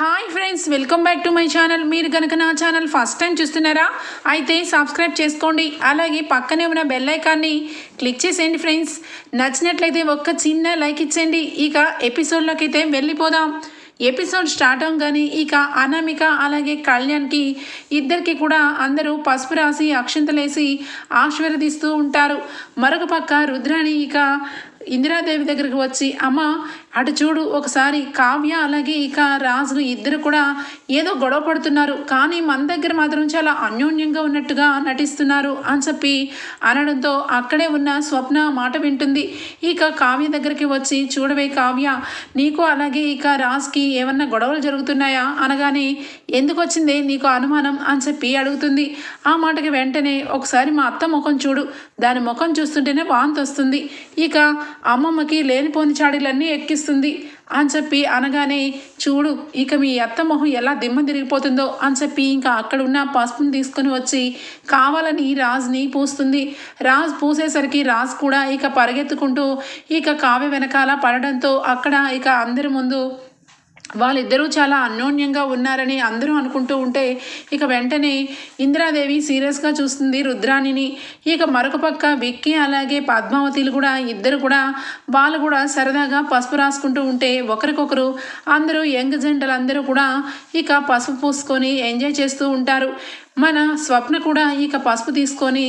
Hi friends welcome back to my channel మీరు కనుక నా ఛానల్ ఫస్ట్ టైం చూస్తున్నారా అయితే సబ్స్క్రైబ్ చేసుకోండి. అలాగే పక్కనే ఉన్న బెల్ ఐకాన్ని క్లిక్ చేసేయండి ఫ్రెండ్స్ నచ్చినట్లయితే ఒక్క చిన్న లైక్ ఇచ్చేయండి. ఇక ఎపిసోడ్లోకి అయితే వెళ్ళిపోదాం. ఎపిసోడ్ స్టార్ట్ అవగానే ఇక అనామిక అలాగే కళ్యాణ్కి ఇద్దరికి కూడా అందరూ పసుపు రాసి అక్షంతలేసి ఆశీర్వదిస్తూ ఉంటారు. మరొక పక్క రుద్రాణి ఇక ఇందిరాదేవి దగ్గరికి వచ్చి అమ్మ అటు చూడు ఒకసారి కావ్య అలాగే ఇక రాజు ఇద్దరు కూడా ఏదో గొడవ పడుతున్నారు. కానీ మన దగ్గర మాత్రం చాలా అన్యోన్యంగా ఉన్నట్టుగా నటిస్తున్నారు అని చెప్పి అనడంతో అక్కడే ఉన్న స్వప్న మాట వింటుంది. ఇక కావ్య దగ్గరికి వచ్చి చూడవే కావ్య నీకు అలాగే ఇక రాజ్కి ఏమన్నా గొడవలు జరుగుతున్నాయా? అనగానే ఎందుకు వచ్చింది నీకు అనుమానం? అని చెప్పి అడుగుతుంది. ఆ మాటకి వెంటనే ఒకసారి మా అత్త ముఖం చూడు దాని ముఖం చూస్తుంటేనే వాంతి వస్తుంది ఇక అమ్మమ్మకి లేనిపోని చాడీలన్నీ ఎక్కిస్తుంది అని చెప్పి అనగానే చూడు ఇక మీ అత్త మొహం ఎలా దిమ్మ తిరిగిపోతుందో అని చెప్పి ఇంకా అక్కడ ఉన్న పసుపుని తీసుకొని వచ్చి కావాలని రాజ్ని పూస్తుంది. రాజ్ పూసేసరికి రాజ్ కూడా ఇక పరిగెత్తుకుంటూ ఇక కావ్య వెనకాల పడడంతో అక్కడ ఇక అందరి ముందు వాళ్ళిద్దరూ చాలా అన్యోన్యంగా ఉన్నారని అందరూ అనుకుంటూ ఉంటే ఇక వెంటనే ఇందిరాదేవి సీరియస్గా చూస్తుంది రుద్రాణిని. ఇక మరొక పక్క విక్కీ అలాగే పద్మావతిలు కూడా ఇద్దరు కూడా వాళ్ళు కూడా సరదాగా పసుపు రాసుకుంటూ ఉంటే ఒకరికొకరు అందరూ యంగ్ జంటలు అందరూ కూడా ఇక పసుపు పూసుకొని ఎంజాయ్ చేస్తూ ఉంటారు. మన స్వప్న కూడా ఇక పసుపు తీసుకొని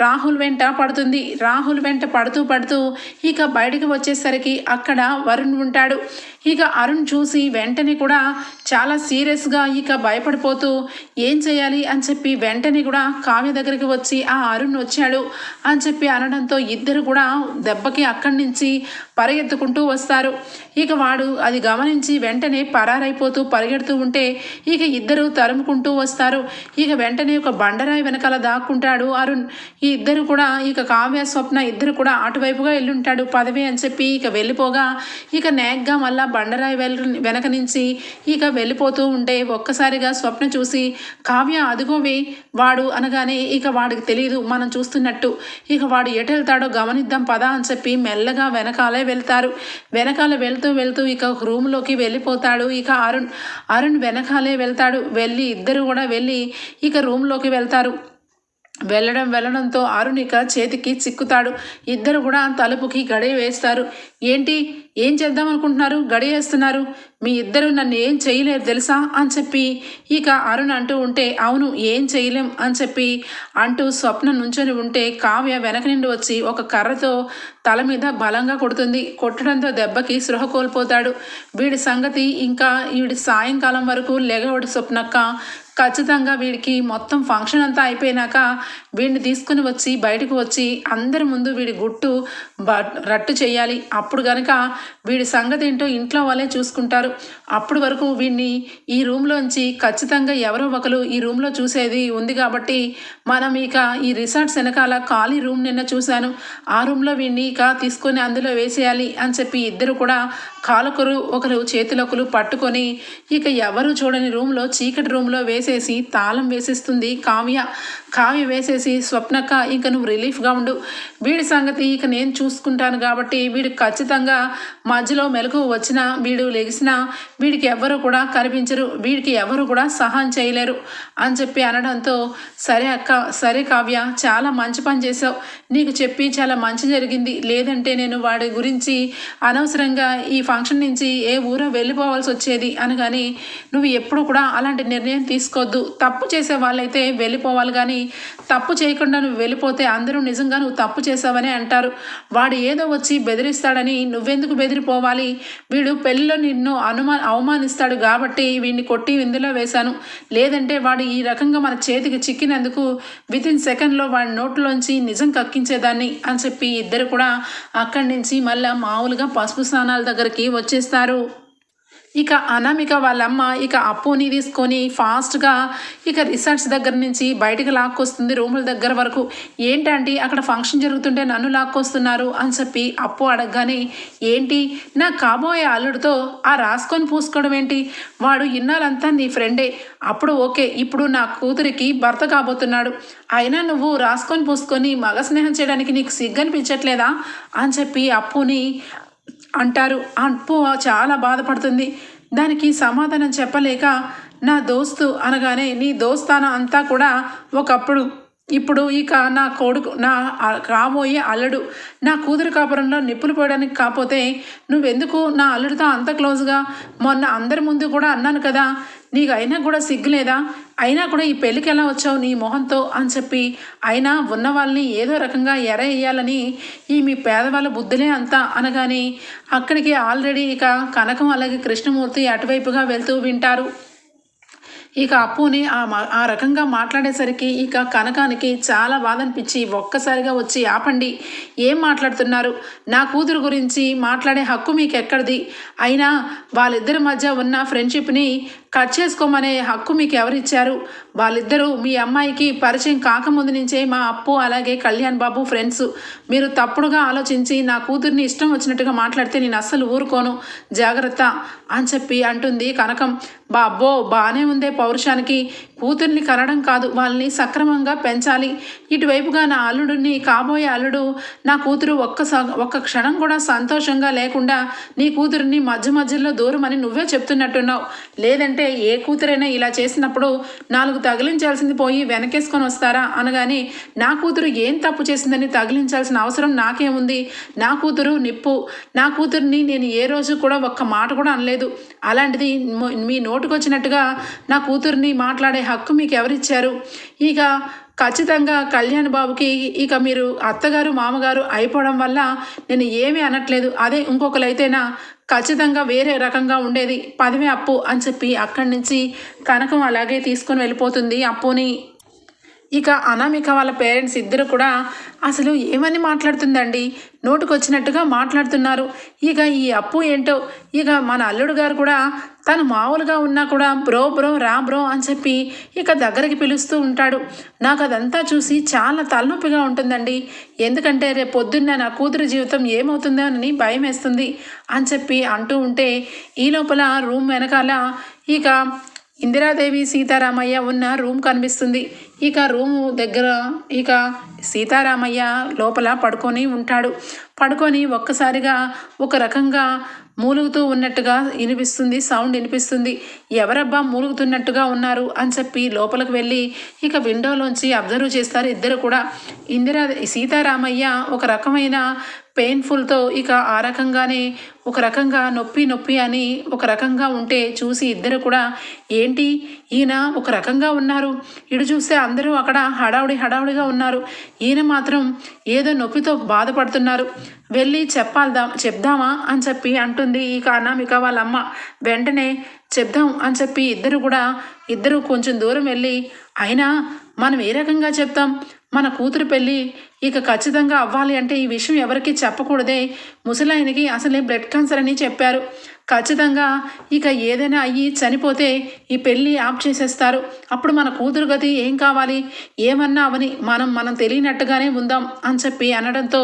రాహుల్ వెంట పడుతుంది. రాహుల్ వెంట పడుతూ పడుతూ ఇక బయటికి వచ్చేసరికి అక్కడ వరుణ్ ఉంటాడు. ఇక అరుణ్ చూసి వెంటనే కూడా చాలా సీరియస్గా ఇక భయపడిపోతూ ఏం చేయాలి అని చెప్పి వెంటనే కూడా కావ్య దగ్గరికి వచ్చి ఆ అరుణ్ వచ్చాడు అని చెప్పి అనడంతో ఇద్దరు కూడా దెబ్బకి అక్కడి నుంచి పరిగెత్తుకుంటూ వస్తారు. ఇక వాడు అది గమనించి వెంటనే పరారైపోతూ పరిగెడుతూ ఉంటే ఇక ఇద్దరు తరుముకుంటూ వస్తారు. ఇక వెంటనే ఒక బండరాయి వెనకాల దాక్కుంటాడు అరుణ్. ఈ ఇద్దరు కూడా ఇక కావ్య స్వప్న ఇద్దరు కూడా అటువైపుగా వెళ్ళుంటాడు పదవి అని చెప్పి ఇక వెళ్ళిపోగా ఇక నేగ్గా మళ్ళా బండరాయి వెనక నుంచి ఇక వెళ్ళిపోతూ ఉంటే ఒక్కసారిగా స్వప్న చూసి కావ్య అదుగోవి వాడు అనగానే ఇక వాడికి తెలియదు మనం చూస్తున్నట్టు. ఇక వాడు ఎటు వెళ్తాడో గమనిద్దాం పదా అని చెప్పి మెల్లగా వెనకాలే వెళ్తారు. వెనకాల వెళ్తూ వెళ్తూ ఇక ఒక రూమ్లోకి వెళ్ళిపోతాడు. ఇక అరుణ్ అరుణ్ వెనకాలే వెళ్తాడు. వెళ్ళి ఇద్దరు కూడా వెళ్ళి ఇక రూమ్లోకి వెళ్తారు. వెళ్ళడం వెళ్ళడంతో అరుణ్ ఇక చేతికి చిక్కుతాడు. ఇద్దరు కూడా తలుపుకి గడియ వేస్తారు. ఏంటి? ఏం చేద్దాం అనుకుంటున్నారు? గడియ వేస్తున్నారు. మీ ఇద్దరు నన్ను ఏం చేయలేరు తెలుసా? అని చెప్పి ఇక అరుణ్ అంటూ ఉంటే అవును ఏం చేయలేం అని చెప్పి అంటూ స్వప్న నుంచొని ఉంటే కావ్య వెనక నుండి వచ్చి ఒక కర్రతో తల మీద బలంగా కొడుతుంది. కొట్టడంతో దెబ్బకి సృహ కోల్పోతాడు. వీడి సంగతి ఇంకా వీడి సాయంకాలం వరకు లెగవడు స్వప్నక్క. ఖచ్చితంగా వీడికి మొత్తం ఫంక్షన్ అంతా అయిపోయినాక వీడిని తీసుకుని వచ్చి బయటకు వచ్చి అందరి ముందు వీడి గుట్టు బ రట్టు చేయాలి. అప్పుడు గనక వీడి సంగతి ఏంటో ఇంట్లో వాళ్ళే చూసుకుంటారు. అప్పుడు వరకు వీడిని ఈ రూమ్లోంచి ఖచ్చితంగా ఎవరో ఒకరు ఈ రూమ్లో చూసేది ఉంది కాబట్టి మనం ఇక ఈ రిసార్ట్స్ వెనకాల ఖాళీ రూమ్ నిన్న చూశాను. ఆ రూమ్లో వీడిని ఇక తీసుకొని అందులో వేసేయాలి అని చెప్పి ఇద్దరు కూడా కాలొకరు ఒకరు చేతులొకరు పట్టుకొని ఇక ఎవరు చూడని రూమ్లో చీకటి రూమ్లో వేసేసి తాళం వేసేస్తుంది. కావ్య కావ్య వేసేసి స్వప్నక్క ఇంక నువ్వు రిలీఫ్గా ఉండు. వీడి సంగతి ఇక నేను చూసుకుంటాను కాబట్టి వీడు ఖచ్చితంగా మధ్యలో మెలకు వచ్చినా వీడు లెగిసినా వీడికి ఎవ్వరు కూడా కనిపించరు. వీడికి ఎవరు కూడా సహాయం చేయలేరు అని చెప్పి అనడంతో సరే అక్క సరే కావ్య చాలా మంచి పని చేసావు నీకు చెప్పి చాలా మంచి జరిగింది. లేదంటే నేను వాడి గురించి అనవసరంగా ఈ ఫంక్షన్ నుంచి ఏ ఊరో వెళ్ళిపోవాల్సి వచ్చేది అనగాని నువ్వు ఎప్పుడు కూడా అలాంటి నిర్ణయం తీసుకోవద్దు. తప్పు చేసే వాళ్ళైతే వెళ్ళిపోవాలి కానీ తప్పు చేయకుండా నువ్వు వెళ్ళిపోతే అందరూ నిజంగా నువ్వు తప్పు చేసావని అంటారు. వాడు ఏదో వచ్చి బెదిరిస్తాడని నువ్వెందుకు బెదిరిపోవాలి? వీడు పెళ్ళిలో నిన్ను అనుమా అవమానిస్తాడు కాబట్టి వీడిని కొట్టి ఇందులో వేశాను. లేదంటే వాడు ఈ రకంగా మన చేతికి చిక్కినందుకు విత్ ఇన్ సెకండ్లో వాడి నోట్లోంచి నిజం కక్కించేదాన్ని అని చెప్పి ఇద్దరు కూడా అక్కడి నుంచి మళ్ళీ మామూలుగా పసుపు స్నానాల దగ్గరికి వచ్చేస్తారు. ఇక అనామిక వాళ్ళమ్మ ఇక అప్పుని తీసుకొని ఫాస్ట్గా ఇక రిసార్ట్స్ దగ్గర నుంచి బయటకు లాక్కొస్తుంది రూముల దగ్గర వరకు. ఏంటంటే అక్కడ ఫంక్షన్ జరుగుతుంటే నన్ను లాక్కొస్తున్నారు అని చెప్పి అప్పు అడగగానే ఏంటి నా కాబోయే అల్లుడితో ఆ రాసుకొని పూసుకోవడం ఏంటి? వాడు ఇన్నాళ్ళంతా నీ ఫ్రెండే. అప్పుడు ఓకే ఇప్పుడు నా కూతురికి భర్త కాబోతున్నాడు. అయినా నువ్వు రాసుకొని పూసుకొని మగ స్నేహం చేయడానికి నీకు సిగ్గనిపించట్లేదా? అని చెప్పి అప్పుని అంటారు. అప్పు చాలా బాధపడుతుంది. దానికి సమాధానం చెప్పలేక నా దోస్తు అనగానే నీ దోస్తాన అంతా కూడా ఒకప్పుడు ఇప్పుడు ఇక నా కొడుకు నా రాబోయే కాబోయే అల్లుడు నా కూతురు కాపురంలో నిప్పులు పోయడానికి కాకపోతే నువ్వెందుకు నా అల్లుడితో అంత క్లోజ్గా మొన్న అందరి ముందు కూడా అన్నాను కదా నీకు అయినా కూడా సిగ్గులేదా? అయినా కూడా ఈ పెళ్ళికి ఎలా వచ్చావు నీ మొహంతో అని చెప్పి అయినా ఉన్న వాళ్ళని ఏదో రకంగా ఎర వేయాలని ఈ మీ పేదవాళ్ళ బుద్ధులే అంతా అనగానే అక్కడికి ఆల్రెడీ ఇక కనకం అలాగే కృష్ణమూర్తి అటువైపుగా వెళ్తూ వింటారు. ఇక అప్పుని ఆ మ- ఆ రకంగా మాట్లాడేసరికి ఇక కనకానికి చాలా బాధ అనిపించి ఒక్కసారిగా వచ్చి ఆపండి ఏం మాట్లాడుతున్నారు? నా కూతురు గురించి మాట్లాడే హక్కు మీకు ఎక్కడిది అయినా వాళ్ళిద్దరి మధ్య ఉన్న ఫ్రెండ్షిప్ని కట్ చేసుకోమనే హక్కు మీకు ఎవరిచ్చారు వాళ్ళిద్దరూ మీ అమ్మాయికి పరిచయం కాకముందు నుంచే మా అప్పు అలాగే కళ్యాణ్ బాబు ఫ్రెండ్స్. మీరు తప్పుడుగా ఆలోచించి నా కూతుర్ని ఇష్టం వచ్చినట్టుగా మాట్లాడితే నేను అస్సలు ఊరుకోను. జాగ్రత్త అని చెప్పి అంటుంది కనకం. బాబ్బో బాగానే ఉందే పౌరుషానికి కూతుర్ని కనడం కాదు వాళ్ళని సక్రమంగా పెంచాలి. ఇటువైపుగా నా అల్లుడిని కాబోయే అల్లుడు నా కూతురు ఒక్క ఒక్క క్షణం కూడా సంతోషంగా లేకుండా నీ కూతురిని మధ్య మధ్యలో దూరం అని నువ్వే చెప్తున్నట్టున్నావు. లేదంటే ఏ కూతురైనా ఇలా చేసినప్పుడు నాలుగు తగిలించాల్సింది పోయి వెనకేసుకొని వస్తారా? అనగానే నా కూతురు ఏం తప్పు చేసిందని తగిలించాల్సిన అవసరం నాకేముంది? నా కూతురు నిప్పు. నా కూతుర్ని నేను ఏ రోజు కూడా ఒక్క మాట కూడా అనలేదు. అలాంటిది మీ నోటుకొచ్చినట్టుగా నా కూతుర్ని మాట్లాడే హక్కు మీకు ఎవరిచ్చారు? ఇక ఖచ్చితంగా కళ్యాణ్ బాబుకి ఇక మీరు అత్తగారు మామగారు అయిపోవడం వల్ల నేను ఏమీ అనట్లేదు. అదే ఇంకొకరైతేనా ఖచ్చితంగా వేరే రకంగా ఉండేది. పదవి అప్పు అని చెప్పి అక్కడి నుంచి కనకం అలాగే తీసుకొని వెళ్ళిపోతుంది. అప్పుని ఇక అనామిక వాళ్ళ పేరెంట్స్ ఇద్దరు కూడా అసలు ఏమని మాట్లాడుతుందండి? నోటుకొచ్చినట్టుగా మాట్లాడుతున్నారు. ఇక ఈ అప్పు ఏంటో? ఇక మన అల్లుడు గారు కూడా తను మామూలుగా ఉన్నా కూడా బ్రో బ్రో రా బ్రో అని చెప్పి ఇక దగ్గరికి పిలుస్తూ ఉంటాడు. నాకు అదంతా చూసి చాలా తలనొప్పిగా ఉంటుందండి. ఎందుకంటే రేపు పొద్దున్న నా కూతురు జీవితం ఏమవుతుందో అని భయం వేస్తుంది అని చెప్పి అంటూ ఉంటే ఈ లోపల రూమ్ వెనకాల ఇక ఇందిరాదేవి సీతారామయ్య ఉన్న రూమ్ కనిపిస్తుంది. ఇక రూము దగ్గర ఇక సీతారామయ్య లోపల పడుకొని ఉంటాడు. పడుకొని ఒక్కసారిగా ఒక రకంగా మూలుగుతూ ఉన్నట్టుగా వినిపిస్తుంది సౌండ్ వినిపిస్తుంది. ఎవరబ్బా మూలుగుతున్నట్టుగా ఉన్నారు అని చెప్పి లోపలికి వెళ్ళి ఇక విండోలోంచి అబ్జర్వ్ చేస్తారు ఇద్దరు కూడా. ఇందిరా సీతారామయ్య ఒక రకమైన పెయిన్ఫుల్తో ఇక ఆ రకంగానే ఒక రకంగా నొప్పి నొప్పి అని ఒక రకంగా ఉంటే చూసి ఇద్దరు కూడా ఏంటి? ఈయన ఒక రకంగా ఉన్నారు. ఇటు చూస్తే అందరూ అక్కడ హడావుడి హడావుడిగా ఉన్నారు. ఈయన మాత్రం ఏదో నొప్పితో బాధపడుతున్నారు. వెళ్ళి చెప్పాల్దా చెప్దామా అని చెప్పి అంటుంది ఇక అనామిక వాళ్ళ అమ్మ వెంటనే చెప్దాం అని చెప్పి ఇద్దరు కూడా ఇద్దరు కొంచెం దూరం వెళ్ళి అయినా మనం ఏ రకంగా చెప్తాం? మన కూతురు పెళ్ళి ఇక ఖచ్చితంగా అవ్వాలి అంటే ఈ విషయం ఎవరికి చెప్పకూడదే. ముసలాయనకి అసలే బ్లడ్ క్యాన్సర్ అని చెప్పారు. ఖచ్చితంగా ఇక ఏదైనా అయ్యి చనిపోతే ఈ పెళ్ళి ఆప్ చేసేస్తారు. అప్పుడు మన కూతురు గతి ఏం కావాలి? ఏమన్నా అవని మనం మనం తెలియనట్టుగానే ఉందాం అని చెప్పి అనడంతో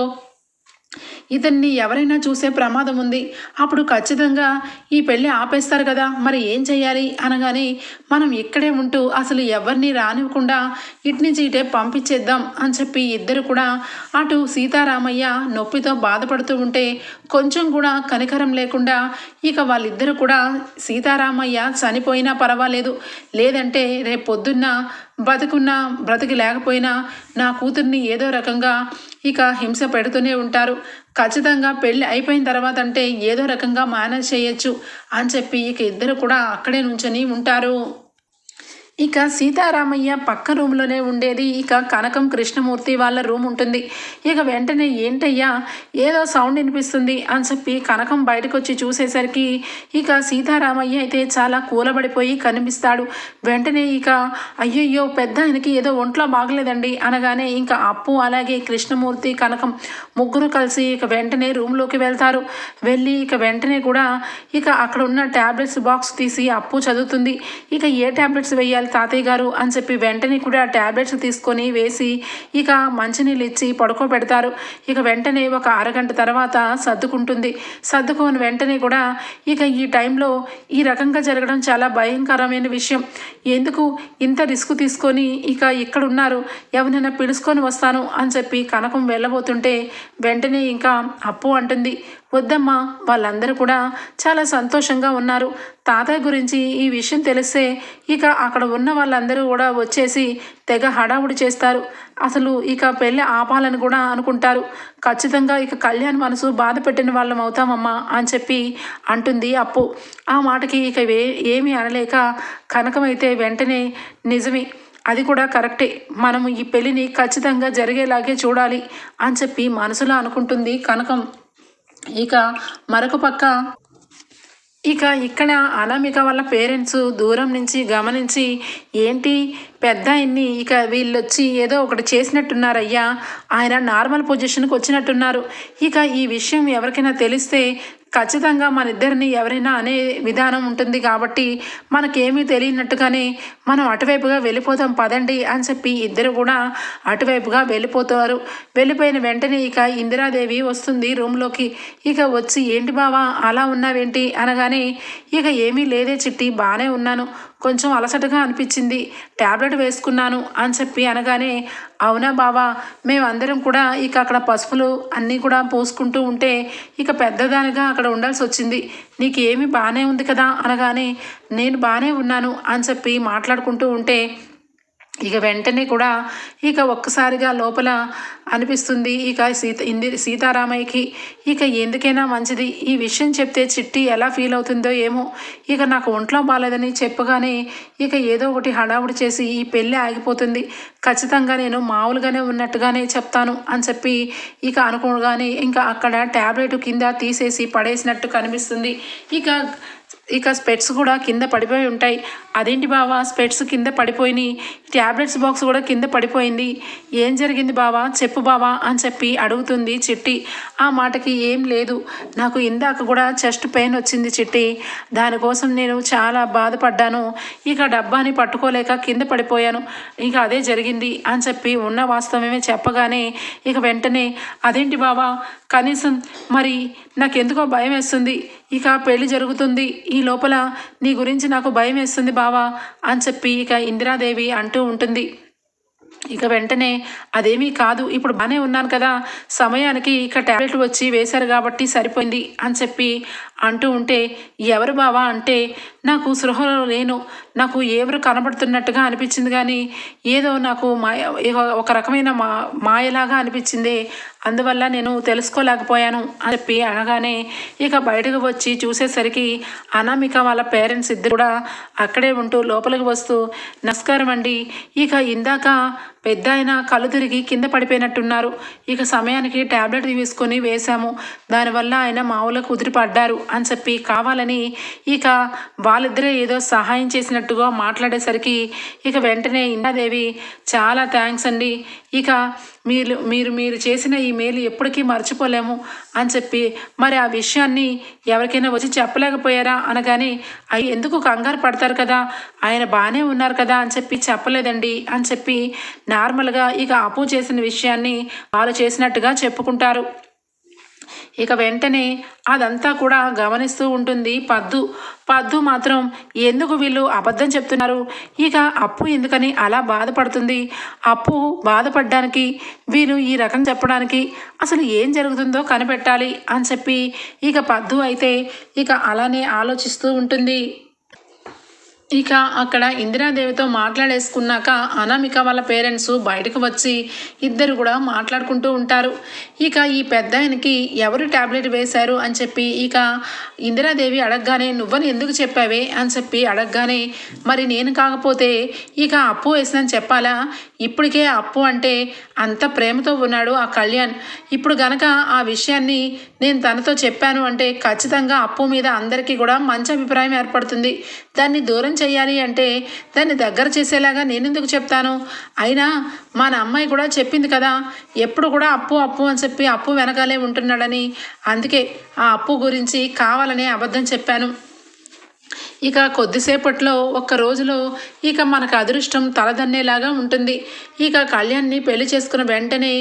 ఇతన్ని ఎవరైనా చూసే ప్రమాదం ఉంది. అప్పుడు ఖచ్చితంగా ఈ పెళ్ళి ఆపేస్తారు కదా మరి ఏం చేయాలి అనగానే మనం ఇక్కడే ఉంటూ అసలు ఎవరిని రానివ్వకుండా ఇటు ఇటే పంపించేద్దాం అని చెప్పి ఇద్దరు కూడా అటు సీతారామయ్య నొప్పితో బాధపడుతూ ఉంటే కొంచెం కూడా కనికరం లేకుండా ఇక వాళ్ళిద్దరూ కూడా సీతారామయ్య చనిపోయినా పర్వాలేదు. లేదంటే రేపు పొద్దున్న బతుకున్నా బ్రతికి లేకపోయినా నా కూతుర్ని ఏదో రకంగా ఇక హింస పెడుతూనే ఉంటారు. ఖచ్చితంగా పెళ్ళి అయిపోయిన తర్వాత అంటే ఏదో రకంగా మేనేజ్ చేయొచ్చు అని చెప్పి ఇక ఇద్దరు కూడా అక్కడే నుంచొని ఉంటారు. ఇక సీతారామయ్య పక్క రూమ్లోనే ఉండేది. ఇక కనకం కృష్ణమూర్తి వాళ్ళ రూమ్ ఉంటుంది. ఇక వెంటనే ఏంటయ్యా ఏదో సౌండ్ వినిపిస్తుంది అని చెప్పి కనకం బయటకు వచ్చి చూసేసరికి ఇక సీతారామయ్య అయితే చాలా కూలబడిపోయి కనిపిస్తాడు. వెంటనే ఇక అయ్యయ్యో పెద్ద ఆయనకి ఏదో ఒంట్లో బాగలేదండి అనగానే ఇంకా అప్పు అలాగే కృష్ణమూర్తి కనకం ముగ్గురు కలిసి ఇక వెంటనే రూమ్లోకి వెళ్తారు. వెళ్ళి ఇక వెంటనే కూడా ఇక అక్కడ ఉన్న ట్యాబ్లెట్స్ బాక్స్ తీసి అప్పు చదువుతుంది. ఇక ఏ ట్యాబ్లెట్స్ వేయాలి? తాతయ్య గారు అని చెప్పి వెంటనే కూడా ట్యాబ్లెట్స్ తీసుకొని వేసి ఇక మంచినీళ్ళు ఇచ్చి పడుకోబెడతారు. ఇక వెంటనే ఒక అరగంట తర్వాత సర్దుకుంటుంది. సర్దుకొని వెంటనే కూడా ఇక ఈ టైంలో ఈ రకంగా జరగడం చాలా భయంకరమైన విషయం. ఎందుకు? ఇంత రిస్క్ తీసుకొని ఇక ఇక్కడ ఉన్నారు ఎవరినైనా పిలుచుకొని వస్తాను అని చెప్పి కనకం వెళ్ళబోతుంటే వెంటనే ఇంకా అప్పు అంటుంది. వద్దమ్మా వాళ్ళందరూ కూడా చాలా సంతోషంగా ఉన్నారు. తాతయ్య గురించి ఈ విషయం తెలిస్తే ఇక అక్కడ ఉన్న వాళ్ళందరూ కూడా వచ్చేసి తెగ హడావుడి చేస్తారు. అసలు ఇక పెళ్ళి ఆపాలని కూడా అనుకుంటారు. ఖచ్చితంగా ఇక కళ్యాణ్ మనసు బాధ పెట్టిన వాళ్ళం అవుతామమ్మా అని చెప్పి అంటుంది అప్పు. ఆ మాటకి ఇక వే ఏమీ అనలేక కనకమైతే వెంటనే నిజమే అది కూడా కరెక్టే. మనం ఈ పెళ్ళిని ఖచ్చితంగా జరిగేలాగే చూడాలి అని చెప్పి మనసులో అనుకుంటుంది కనకం. ఇక మరొక పక్క ఇక ఇక్కడ అనామిక వాళ్ళ పేరెంట్స్ దూరం నుంచి గమనించి ఏంటి పెద్ద ఆయన్ని ఇక వీళ్ళొచ్చి ఏదో ఒకటి చేసినట్టున్నారయ్యా. ఆయన నార్మల్ పొజిషన్కి వచ్చినట్టున్నారు. ఇక ఈ విషయం ఎవరికైనా తెలిస్తే ఖచ్చితంగా మన ఇద్దరిని ఎవరైనా అనే విధానం ఉంటుంది కాబట్టి మనకేమీ తెలియనట్టుగానే మనం అటువైపుగా వెళ్ళిపోతాం పదండి అని చెప్పి ఇద్దరు కూడా అటువైపుగా వెళ్ళిపోతారు. వెళ్ళిపోయిన వెంటనే ఇక ఇందిరాదేవి వస్తుంది రూమ్లోకి. ఇక వచ్చి ఏంటి బావా అలా ఉన్నావేంటి? అనగానే ఇక ఏమీ లేదే చిట్టి బాగానే ఉన్నాను. కొంచెం అలసటగా అనిపించింది. ట్యాబ్లెట్ వేసుకున్నాను అని చెప్పి అనగానే అవునా బావా మేమందరం కూడా ఇక అక్కడ పసుపులు అన్నీ కూడా పోసుకుంటూ ఉంటే ఇక పెద్దదానిగా అక్కడ ఉండాల్సి వచ్చింది. నీకు ఏమి బాగానే ఉంది కదా? అనగానే నేను బాగానే ఉన్నాను అని చెప్పి మాట్లాడుకుంటూ ఉంటే ఇక వెంటనే కూడా ఇక ఒక్కసారిగా లోపల అనిపిస్తుంది ఇక సీత ఇంది సీతారామయ్యకి. ఇక ఎందుకైనా మంచిది. ఈ విషయం చెప్తే చిట్టి ఎలా ఫీల్ అవుతుందో ఏమో. ఇక నాకు ఒంట్లో బాగాలేదని చెప్పగానే ఇక ఏదో ఒకటి హడావుడి చేసి ఈ పెళ్ళి ఆగిపోతుంది. ఖచ్చితంగా నేను మామూలుగానే ఉన్నట్టుగానే చెప్తాను అని చెప్పి ఇక అనుకోగానే ఇంకా అక్కడ ట్యాబ్లెట్ కింద తీసేసి పడేసినట్టు కనిపిస్తుంది. ఇక ఇక స్పెట్స్ కూడా కింద పడిపోయి ఉంటాయి. అదేంటి బావా? స్పెట్స్ కింద పడిపోయినాయి. ట్యాబ్లెట్స్ బాక్స్ కూడా కింద పడిపోయింది. ఏం జరిగింది బావా? చెప్పు బావా అని చెప్పి అడుగుతుంది చిట్టి. ఆ మాటకి ఏం లేదు. నాకు ఇందాక కూడా చెస్ట్ పెయిన్ వచ్చింది చిట్టి. దానికోసం నేను చాలా బాధపడ్డాను. ఇక డబ్బాని పట్టుకోలేక కింద పడిపోయాను. ఇక అదే జరిగింది అని చెప్పి ఉన్న వాస్తవమే చెప్పగానే ఇక వెంటనే అదేంటి బావా? కనీసం మరి నాకెందుకో భయం వేస్తుంది. ఇక పెళ్ళి జరుగుతుంది. ఈ లోపల నీ గురించి నాకు భయం వేస్తుంది బావా అని చెప్పి ఇక ఇందిరాదేవి అంటూ ఉంటుంది. ఇక వెంటనే అదేమీ కాదు. ఇప్పుడు బాగానే ఉన్నాను కదా. సమయానికి ఇక ట్యాబ్లెట్ వచ్చి వేశారు కాబట్టి సరిపోయింది అని చెప్పి అంటూ ఉంటే ఎవరు బావా అంటే నాకు సృహలో లేను. నాకు ఎవరు కనబడుతున్నట్టుగా అనిపించింది కానీ ఏదో నాకు మాయ ఒక రకమైన మా మాయలాగా అనిపించింది. అందువల్ల నేను తెలుసుకోలేకపోయాను అని చెప్పి అనగానే ఇక బయటకు వచ్చి చూసేసరికి అనామిక వాళ్ళ పేరెంట్స్ ఇద్దరు కూడా అక్కడే ఉంటూ లోపలికి వస్తూ నమస్కారం అండి. ఇక ఇందాక పెద్ద ఆయన కళ్ళు తిరిగి కింద పడిపోయినట్టున్నారు. ఇక సమయానికి ట్యాబ్లెట్ తీసుకొని వేశాము. దానివల్ల ఆయన మామూలుగా కుదిరిపడ్డారు అని చెప్పి కావాలని ఇక వాళ్ళిద్దరే ఏదో సహాయం చేసినట్టుగా మాట్లాడేసరికి ఇక వెంటనే ఇందాదేవి చాలా థ్యాంక్స్ అండి. ఇక మీరు మీరు మీరు చేసిన ఈ మేలు ఎప్పటికీ మర్చిపోలేము అని చెప్పి మరి ఆ విషయాన్ని ఎవరికైనా వచ్చి చెప్పలేకపోయారా అనగానే అవి ఎందుకు కంగారు పడతారు కదా? ఆయన బాగానే ఉన్నారు కదా? అని చెప్పి చెప్పలేదండి అని చెప్పి నార్మల్గా ఇక అప్పు చేసిన విషయాన్ని వాళ్ళు చేసినట్టుగా చెప్పుకుంటారు. ఇక వెంటనే అదంతా కూడా గమనిస్తూ ఉంటుంది పద్దు. పద్దు మాత్రం ఎందుకు వీళ్ళు అబద్ధం చెప్తున్నారు? ఇక అప్పు ఎందుకని అలా బాధపడుతుంది? అప్పు బాధపడడానికి వీళ్ళు ఈ రకం చెప్పడానికి అసలు ఏం జరుగుతుందో కనిపెట్టాలి అని చెప్పి ఇక పద్దు అయితే ఇక అలానే ఆలోచిస్తూ ఉంటుంది. ఇక అక్కడ ఇందిరాదేవితో మాట్లాడేసుకున్నాక అనామిక వాళ్ళ పేరెంట్స్ బయటకు వచ్చి ఇద్దరు కూడా మాట్లాడుకుంటూ ఉంటారు. ఇక ఈ పెద్ద ఆయనకి ఎవరు ట్యాబ్లెట్ వేశారు అని చెప్పి ఇక ఇందిరాదేవి అడగగానే నువ్వని ఎందుకు చెప్పావే? అని చెప్పి అడగగానే మరి నేను కాకపోతే ఇక అప్పు వేసిందని చెప్పాలా? ఇప్పటికే అప్పు అంటే అంత ప్రేమతో ఉన్నాడు ఆ కళ్యాణ్. ఇప్పుడు గనక ఆ విషయాన్ని నేను తనతో చెప్పాను అంటే ఖచ్చితంగా అప్పు మీద అందరికీ కూడా మంచి అభిప్రాయం ఏర్పడుతుంది. దాన్ని దూరం చేయాలి అంటే దాన్ని దగ్గర చేసేలాగా నేను ఎందుకు చెప్తాను? అయినా మన అమ్మాయి కూడా చెప్పింది కదా ఎప్పుడు కూడా అప్పు అప్పు అని చెప్పి అప్పు వెనకాలే ఉంటున్నాడని. అందుకే ఆ అప్పు గురించి కావాలనే అబద్ధం చెప్పాను. ఇక కొద్దిసేపట్లో ఒక్క రోజులో ఇక మనకు అదృష్టం తలదన్నేలాగా ఉంటుంది. ఇక కళ్యాణ్ని పెళ్ళి చేసుకున్న వెంటనే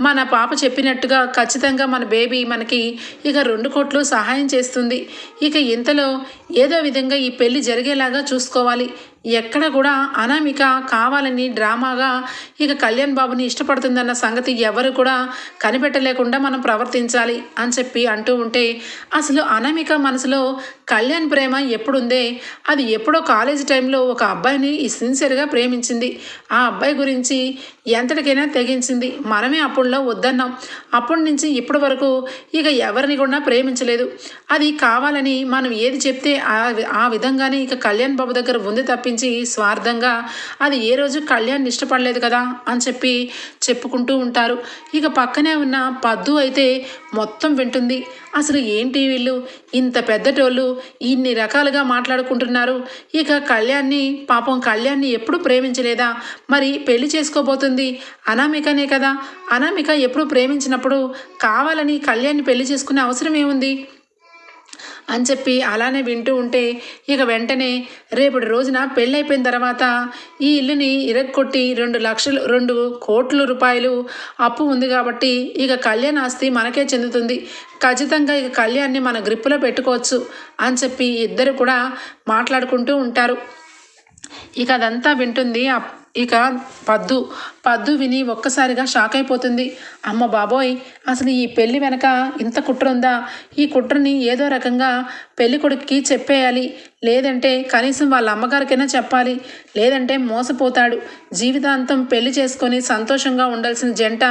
మన పాప చెప్పినట్టుగా ఖచ్చితంగా మన బేబీ మనకి ఇక రెండు కోట్లు సహాయం చేస్తుంది. ఇక ఇంతలో ఏదో విధంగా ఈ పెళ్ళి జరిగేలాగా చూసుకోవాలి. ఎక్కడ కూడా అనామిక కావాలని డ్రామాగా ఇక కళ్యాణ్ బాబుని ఇష్టపడుతుందన్న సంగతి ఎవరు కూడా కనిపెట్టలేకుండా మనం ప్రవర్తించాలి అని చెప్పి అంటూ ఉంటే అసలు అనామిక మనసులో కళ్యాణ్ ప్రేమ ఎప్పుడుందే? అది ఎప్పుడో కాలేజీ టైంలో ఒక అబ్బాయిని సిన్సియర్గా ప్రేమించింది. ఆ అబ్బాయి గురించి ఎంతటికైనా తెగించింది. మనమే అప్పుడులో వద్దన్నాం. అప్పటి నుంచి ఇప్పటి వరకు ఇక ఎవరిని కూడా ప్రేమించలేదు. అది కావాలని మనం ఏది చెప్తే ఆ ఆ విధంగానే ఇక కళ్యాణ్ బాబు దగ్గర ఉంది తప్పించి స్వార్థంగా అది ఏ రోజు కళ్యాణ్ ఇష్టపడలేదు కదా అని చెప్పి చెప్పుకుంటూ ఉంటారు. ఇక పక్కనే ఉన్న పద్దు అయితే మొత్తం వింటుంది. అసలు ఏంటి వీళ్ళు? ఇంత పెద్దటోళ్ళు ఇన్ని రకాలుగా మాట్లాడుకుంటున్నారు. ఇక కళ్యాణ్ని పాపం కళ్యాణ్ని ఎప్పుడు ప్రేమించలేదా? మరి పెళ్ళి చేసుకోబోతుంది అనామికనే కదా. అనామిక ఎప్పుడు ప్రేమించినప్పుడు కావాలని కళ్యాణ్ని పెళ్ళి చేసుకునే అవసరం ఏముంది అని చెప్పి అలానే వింటూ ఉంటే ఇక వెంటనే రేపటి రోజున పెళ్ళైపోయిన తర్వాత ఈ ఇల్లుని ఇరగొట్టి రెండు లక్షలు రెండు కోట్ల రూపాయలు అప్పు ఉంది కాబట్టి ఇక కళ్యాణ్ ఆస్తి మనకే చెందుతుంది. ఖచ్చితంగా ఇక కళ్యాణ్ని మన గ్రిప్పులో పెట్టుకోవచ్చు అని చెప్పి ఇద్దరు కూడా మాట్లాడుకుంటూ ఉంటారు. ఇక అదంతా వింటుంది ఇక పద్దు పద్దు విని ఒక్కసారిగా షాక్ అయిపోతుంది. అమ్మ బాబోయ్ అసలు ఈ పెళ్ళి వెనక ఇంత కుట్ర ఉందా ఈ కుట్రని ఏదో రకంగా పెళ్ళి కొడుక్కి చెప్పేయాలి. లేదంటే కనీసం వాళ్ళ అమ్మగారికైనా చెప్పాలి. లేదంటే మోసపోతాడు. జీవితాంతం పెళ్ళి చేసుకొని సంతోషంగా ఉండాల్సిన జంట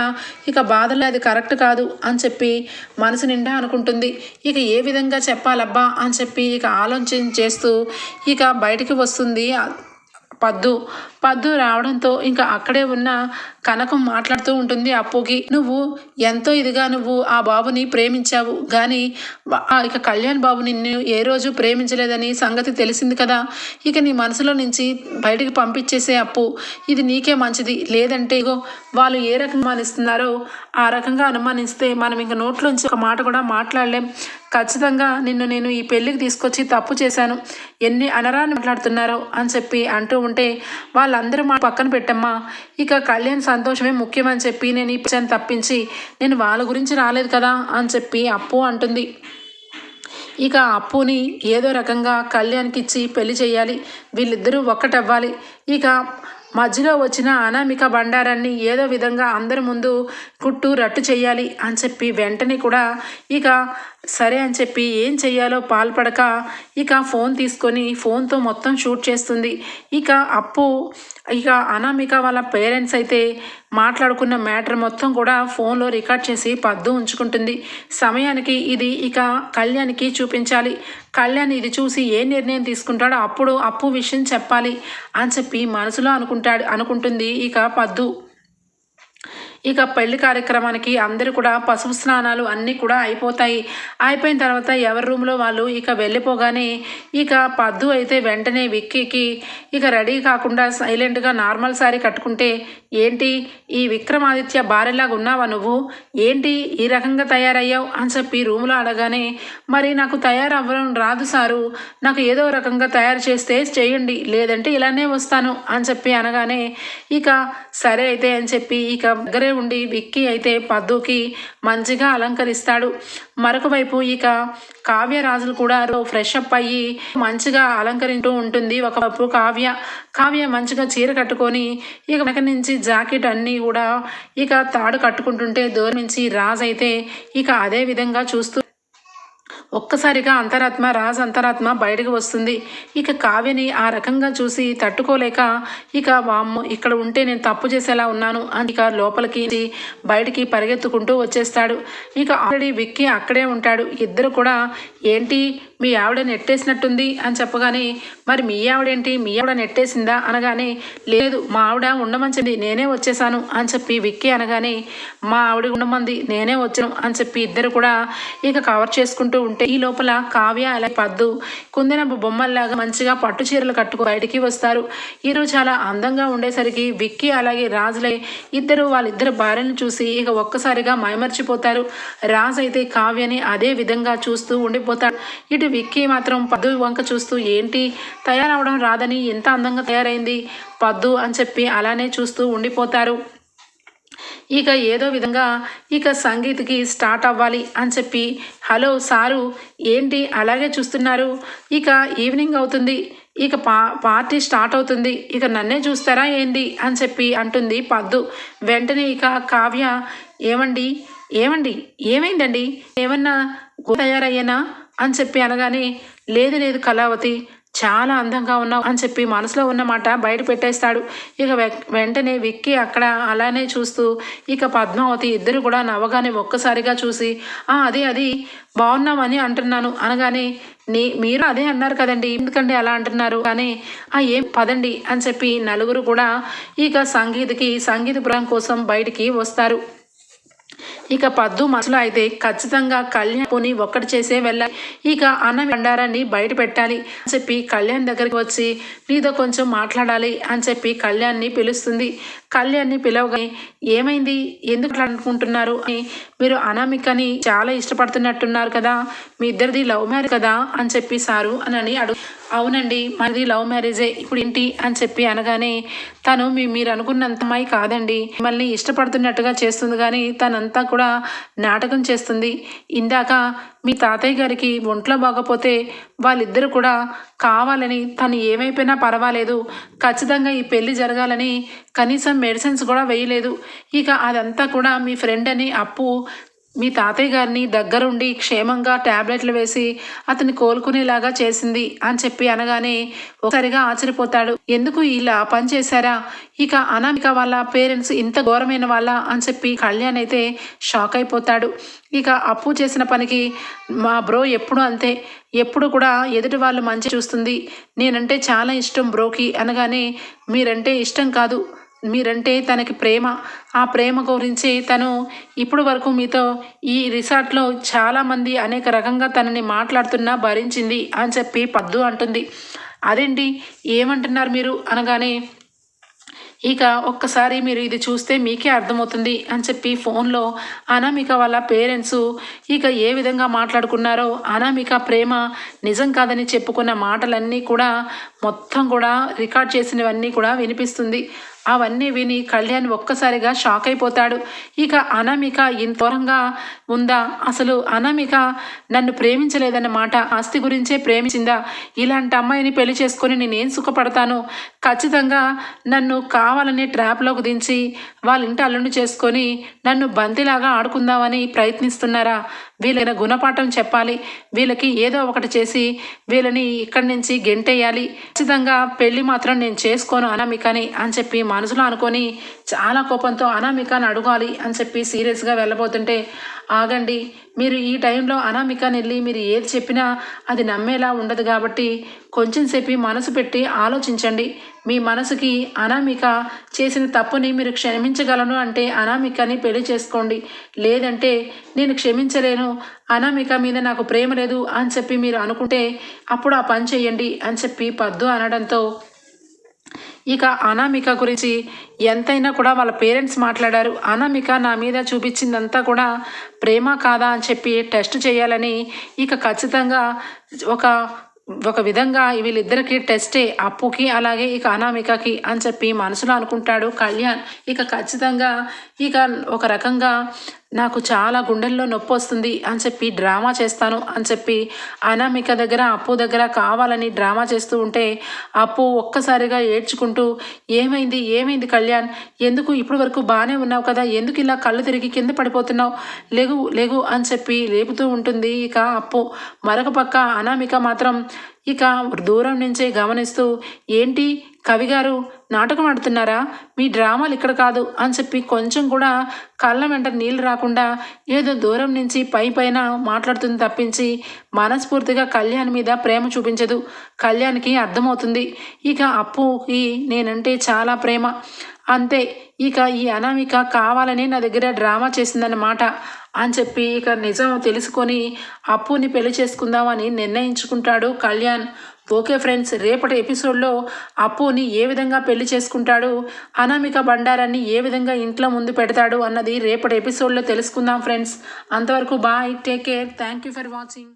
ఇక బాధలు అది కరెక్ట్ కాదు అని చెప్పి మనసు నిండా అనుకుంటుంది. ఇక ఏ విధంగా చెప్పాలబ్బా అని చెప్పి ఇక ఆలోచన చేస్తూ ఇక బయటికి వస్తుంది పద్దు. పద్దు రావడంతో ఇంకా అక్కడే ఉన్న కనకం మాట్లాడుతూ ఉంటుంది అప్పుకి. నువ్వు ఎంతో ఇదిగా నువ్వు ఆ బాబుని ప్రేమించావు. కానీ ఇక కళ్యాణ్ బాబు నిన్ను ఏ రోజు ప్రేమించలేదని సంగతి తెలిసింది కదా. ఇక నీ మనసులో నుంచి బయటికి పంపించేసే అప్పు. ఇది నీకే మంచిది. లేదంటే ఇగో వాళ్ళు ఏ రకంగా అనుమానిస్తున్నారో ఆ రకంగా అనుమానిస్తే మనం ఇంక నోట్లోంచి ఒక మాట కూడా మాట్లాడలేం. ఖచ్చితంగా నిన్ను నేను ఈ పెళ్ళికి తీసుకొచ్చి తప్పు చేశాను. ఎన్ని అనరాన్ని మాట్లాడుతున్నారో అని చెప్పి అంటూ ఉంటే వాళ్ళందరూ మా పక్కన పెట్టమ్మా. ఇక కళ్యాణ్ సంతోషమే ముఖ్యమని చెప్పి నేను ఈ తప్పించి నేను వాళ్ళ గురించి రాలేదు కదా అని చెప్పి అప్పు అంటుంది. ఇక అప్పుని ఏదో రకంగా కళ్యాణ్కి ఇచ్చి పెళ్ళి చేయాలి. వీళ్ళిద్దరూ ఒక్కటవ్వాలి. ఇక మధ్యలో వచ్చిన అనామిక బండారాన్ని ఏదో విధంగా అందరి ముందు కుట్టు రట్టు చేయాలి అని చెప్పి వెంటనే కూడా ఇక సరే అని చెప్పి ఏం చెయ్యాలో పాల్పడక ఇక ఫోన్ తీసుకొని ఫోన్తో మొత్తం షూట్ చేస్తుంది. ఇక అప్పు ఇక అనామిక వాళ్ళ పేరెంట్స్ అయితే మాట్లాడుకున్న మ్యాటర్ మొత్తం కూడా ఫోన్లో రికార్డ్ చేసి పద్దు ఉంచుకుంటుంది. సమయానికి ఇది ఇక కళ్యాణ్కి చూపించాలి. కళ్యాణ్ ఇది చూసి ఏ నిర్ణయం తీసుకుంటాడో అప్పుడు అప్పు విషయం చెప్పాలి అని చెప్పి మనసులో అనుకుంటాడు అనుకుంటుంది ఇక పద్దు. ఇక పెళ్ళి కార్యక్రమానికి అందరూ కూడా పసుపు స్నానాలు అన్నీ కూడా అయిపోతాయి. అయిపోయిన తర్వాత ఎవరి రూమ్లో వాళ్ళు ఇక వెళ్ళిపోగానే ఇక పద్దు అయితే వెంటనే విక్కీకి ఇక రెడీ కాకుండా సైలెంట్గా నార్మల్ శారీ కట్టుకుంటే ఏంటి ఈ విక్రమాదిత్య భార్యలాగా ఉన్నావా నువ్వు? ఏంటి ఈ రకంగా తయారయ్యావు? అని చెప్పి రూమ్లో అడగానే మరి నాకు తయారవ్వడం రాదు సారు. నాకు ఏదో రకంగా తయారు చేస్తే చేయండి. లేదంటే ఇలానే వస్తాను. అని చెప్పి అనగానే ఇక సరే అయితే అని చెప్పి ఇక దగ్గరే ఉండి విక్కీ అయితే పద్దుకి మంచిగా అలంకరిస్తాడు. మరొక వైపు ఇక కావ్యరాజులు కూడా ఫ్రెష్ అప్ అయ్యి మంచిగా అలంకరింటూ ఉంటుంది. ఒకవైపు కావ్య కావ్య మంచిగా చీర కట్టుకొని ఇక వెనక నుంచి జాకెట్ అన్నీ కూడా ఇక తాడు కట్టుకుంటుంటే దూరం నుంచి రాజు అయితే ఇక అదే విధంగా చూస్తూ ఒక్కసారిగా అంతరాత్మ రాజ్ అంతరాత్మ బయటకు వస్తుంది. ఇక కావ్యని ఆ రకంగా చూసి తట్టుకోలేక ఇక వామ్మ ఇక్కడ ఉంటే నేను తప్పు చేసేలా ఉన్నాను అని ఇక లోపలికి బయటికి పరిగెత్తుకుంటూ వచ్చేస్తాడు. ఇక ఆల్రెడీ విక్కీ అక్కడే ఉంటాడు. ఇద్దరు కూడా ఏంటి? మీ ఆవిడ నెట్టేసినట్టుంది అని చెప్పగానే మరి మీ ఆవిడేంటి? మీ ఆవిడ నెట్టేసిందా? అనగానే లేదు మా ఆవిడ ఉండమంచింది నేనే వచ్చేసాను అని చెప్పి విక్కీ అనగానే మా ఆవిడ ఉండమంది నేనే వచ్చాను అని చెప్పి ఇద్దరు కూడా ఇక కవర్ చేసుకుంటూ ఉంటే ఈ లోపల కావ్య అలా పద్దు కుందన బొమ్మల్లాగా మంచిగా పట్టు చీరలు కట్టుకు బయటికి వస్తారు. ఈరోజు చాలా అందంగా ఉండేసరికి విక్కీ అలాగే రాజులే ఇద్దరు వాళ్ళిద్దరు భార్యను చూసి ఇక ఒక్కసారిగా మైమర్చిపోతారు. రాజు అయితే కావ్యని అదే విధంగా చూస్తూ ఉండిపోతాడు ఇటు విక్కీ మాత్రం పద్దు వంక చూస్తూ ఏంటి? తయారవడం రాదని ఎంత అందంగా తయారైంది? పద్దు అని చెప్పి అలానే చూస్తూ ఉండిపోతారు. ఇక ఏదో విధంగా ఇక సంగీత్కి స్టార్ట్ అవ్వాలి అని చెప్పి హలో సారు ఏంటి? అలాగే చూస్తున్నారు. ఇక ఈవినింగ్ అవుతుంది. ఇక పా పార్టీ స్టార్ట్ అవుతుంది. ఇక నన్నే చూస్తారా ఏంది? అని చెప్పి అంటుంది పద్దు. వెంటనే ఇక కావ్య ఏమండి? ఏమండి? ఏమైందండి? ఏమన్నా తయారయ్యానా? అని చెప్పి అనగానే లేదు లేదు కళావతి చాలా అందంగా ఉన్నావు అని చెప్పి మనసులో ఉన్న మాట బయట పెట్టేస్తాడు. ఇక వెంటనే విక్కి అక్కడ అలానే చూస్తూ ఇక పద్మావతి ఇద్దరు కూడా నవ్వగానే ఒక్కసారిగా చూసి అది అది బాగున్నామని అంటున్నాను అనగానే నీ మీరు అదే అన్నారు కదండి ఎందుకండి అలా అంటున్నారు? కానీ ఆ ఏం పదండి అని చెప్పి నలుగురు కూడా ఇక సంగీతకి సంగీత పురం కోసం బయటికి వస్తారు. ఇక పద్దు మనసులో అయితే ఖచ్చితంగా కళ్యాణ్ని ఒక్కటి చేసే వెళ్ళాలి. ఇక అన్న బండారాన్ని బయట పెట్టాలి అని చెప్పి కళ్యాణ్ దగ్గరికి వచ్చి నీతో కొంచెం మాట్లాడాలి అని చెప్పి కళ్యాణ్ని పిలుస్తుంది. కళ్యాణ్ని పిలవగానే ఏమైంది? ఎందుకు అనుకుంటున్నారు? అని మీరు అనామికని చాలా ఇష్టపడుతున్నట్టున్నారు కదా మీ ఇద్దరిది లవ్ మ్యారేజ్ కదా అని చెప్పి సారు అని అడుగు అవునండి మనది లవ్ మ్యారేజే ఇప్పుడు ఏంటి? అని చెప్పి అనగానే తను మీ మీరు అనుకున్నంత అమ్మాయి కాదండి. మిమ్మల్ని ఇష్టపడుతున్నట్టుగా చేస్తుంది కానీ తనంతా కూడా నాటకం చేస్తుంది. ఇందాక మీ తాతయ్య గారికి ఒంట్లో బాగపోతే వాళ్ళిద్దరు కూడా కావాలని తను ఏమైపోయినా పర్వాలేదు. ఖచ్చితంగా ఈ పెళ్ళి జరగాలని కనీసం మెడిసిన్స్ కూడా వేయలేదు. ఇక అదంతా కూడా మీ ఫ్రెండ్ అని అప్పు మీ తాతయ్య గారిని దగ్గరుండి క్షేమంగా ట్యాబ్లెట్లు వేసి అతన్ని కోలుకునేలాగా చేసింది అని చెప్పి అనగానే ఒకసారిగా ఆశ్చర్యపోతాడు. ఎందుకు ఇలా పని చేశారా? ఇక అనామిక వాళ్ళ పేరెంట్స్ ఇంత ఘోరమైన వాళ్ళ అని చెప్పి కళ్యాణ్ అయితే షాక్ అయిపోతాడు. ఇక అప్పు చేసిన పనికి మా బ్రో ఎప్పుడు అంతే. ఎప్పుడు కూడా ఎదుటి వాళ్ళు మంచి చూస్తుంది. నేనంటే చాలా ఇష్టం బ్రోకి అనగానే మీరంటే ఇష్టం కాదు. మీరంటే తనకి ప్రేమ. ఆ ప్రేమ గురించి తను ఇప్పుడు వరకు మీతో ఈ రిసార్ట్లో చాలామంది అనేక రకంగా తనని మాట్లాడుతున్నా భరించింది అని చెప్పి పద్దు అంటుంది. అదేంటి? ఏమంటున్నారు మీరు? అనగానే ఇక ఒక్కసారి మీరు ఇది చూస్తే మీకే అర్థమవుతుంది అని చెప్పి ఫోన్లో అనామిక వాళ్ళ పేరెంట్స్ ఇక ఏ విధంగా మాట్లాడుకున్నారో అనామిక ప్రేమ నిజం కాదని చెప్పుకున్న మాటలన్నీ కూడా మొత్తం కూడా రికార్డ్ చేసినవన్నీ కూడా వినిపిస్తుంది. అవన్నీ విని కళ్యాణ్ ఒక్కసారిగా షాక్ అయిపోతాడు. ఇక అనామిక ఇంత దూరంగా ఉందా? అసలు అనామిక నన్ను ప్రేమించలేదన్నమాట ఆస్తి గురించే ప్రేమించిందా? ఇలాంటి అమ్మాయిని పెళ్ళి చేసుకొని నేనేం సుఖపడతాను? ఖచ్చితంగా నన్ను కావాలని ట్రాప్లోకి దించి వాళ్ళ ఇంటి అల్లుండి చేసుకొని నన్ను బంతిలాగా ఆడుకుందామని ప్రయత్నిస్తున్నారా? వీళ్ళైన గుణపాఠం చెప్పాలి. వీళ్ళకి ఏదో ఒకటి చేసి వీళ్ళని ఇక్కడి నుంచి గెంటేయాలి. ఖచ్చితంగా పెళ్ళి మాత్రం నేను చేసుకోను అనామికని అని చెప్పి మనసులో అనుకొని చాలా కోపంతో అనామికని అడగాలి అని చెప్పి సీరియస్గా వెళ్ళబోతుంటే ఆగండి. మీరు ఈ టైంలో అనామికాని వెళ్ళి మీరు ఏది చెప్పినా అది నమ్మేలా ఉండదు కాబట్టి కొంచెంసేపు మనసు పెట్టి ఆలోచించండి. మీ మనసుకి అనామిక చేసిన తప్పుని మీరు క్షమించగలను అంటే అనామికని పెళ్ళి చేసుకోండి. లేదంటే నేను క్షమించలేను అనామిక మీద నాకు ప్రేమ లేదు అని చెప్పి మీరు అనుకుంటే అప్పుడు ఆ పని చేయండి అని చెప్పి పద్దు అనడంతో ఇక అనామిక గురించి ఎంతైనా కూడా వాళ్ళ పేరెంట్స్ మాట్లాడారు. అనామిక నా మీద చూపించిందంతా కూడా ప్రేమ కాదా అని చెప్పి టెస్ట్ చేయాలని ఇక ఖచ్చితంగా ఒక ఒక విధంగా వీళ్ళిద్దరికి టెస్టే అప్పుకి అలాగే ఇక అనామికకి అని చెప్పి మనసులో అనుకుంటాడు కళ్యాణ్. ఇక ఖచ్చితంగా ఇక ఒక రకంగా నాకు చాలా గుండెల్లో నొప్పి వస్తుంది అని చెప్పి డ్రామా చేస్తాను అని చెప్పి అనామిక దగ్గర అప్పు దగ్గర కావాలని డ్రామా చేస్తూ ఉంటే అప్పు ఒక్కసారిగా ఏడ్చుకుంటూ ఏమైంది? ఏమైంది కళ్యాణ్? ఎందుకు ఇప్పటి వరకు బాగానే ఉన్నావు కదా? ఎందుకు ఇలా కళ్ళు తిరిగి కింద పడిపోతున్నావు? లేగు లేగు అని చెప్పి లేపుతూ ఉంటుంది ఇక అప్పు. మరొక పక్క అనామిక మాత్రం ఇక దూరం నుంచే గమనిస్తూ ఏంటి? కవిగారు నాటకం ఆడుతున్నారా? మీ డ్రామాలు ఇక్కడ కాదు అని చెప్పి కొంచెం కూడా కళ్ళ వెంట నీళ్ళు రాకుండా ఏదో దూరం నుంచి పై పైన మాట్లాడుతుంది తప్పించి మనస్ఫూర్తిగా కళ్యాణ్ మీద ప్రేమ చూపించదు. కళ్యాణ్కి అర్థమవుతుంది ఇక అప్పుకి నేనంటే చాలా ప్రేమ. అంతే ఇక ఈ అనామిక కావాలని నా దగ్గర డ్రామా చేసిందన్నమాట అని చెప్పి ఇక నిజం తెలుసుకొని అప్పుని పెళ్ళి చేసుకుందామని నిర్ణయించుకుంటాడు కళ్యాణ్. ఓకే ఫ్రెండ్స్ రేపటి ఎపిసోడ్లో అప్పుని ఏ విధంగా పెళ్ళి చేసుకుంటాడు అనామిక బండారాన్ని ఏ విధంగా ఇంట్లో ముందు పెడతాడు అన్నది రేపటి ఎపిసోడ్లో తెలుసుకుందాం ఫ్రెండ్స్. అంతవరకు bye take care thank you for watching.